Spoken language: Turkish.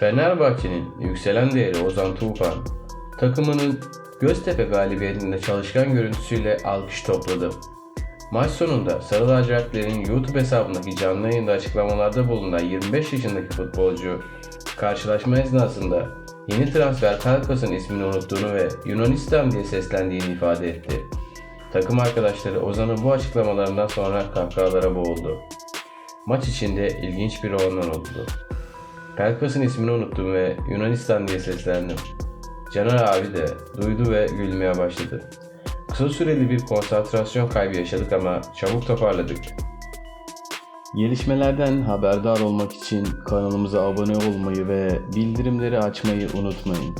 Fenerbahçe'nin yükselen değeri Ozan Tufan, takımının Göztepe galibiyetinde çalışkan görüntüsüyle alkış topladı. Maç sonunda Sarı Lacivertlerin YouTube hesabındaki canlı yayında açıklamalarda bulunan 25 yaşındaki futbolcu, karşılaşma esnasında yeni transfer Pelkas'ın ismini unuttuğunu ve Yunanistan diye seslendiğini ifade etti. Takım arkadaşları Ozan'ın bu açıklamalarından sonra kahkahalara boğuldu. Maç içinde ilginç bir olanlar oldu. Pelkas'ın ismini unuttum ve Yunanistan diye seslendim. Caner abi de duydu ve gülmeye başladı. Kısa süreli bir konsantrasyon kaybı yaşadık ama çabuk toparladık. Gelişmelerden haberdar olmak için kanalımıza abone olmayı ve bildirimleri açmayı unutmayın.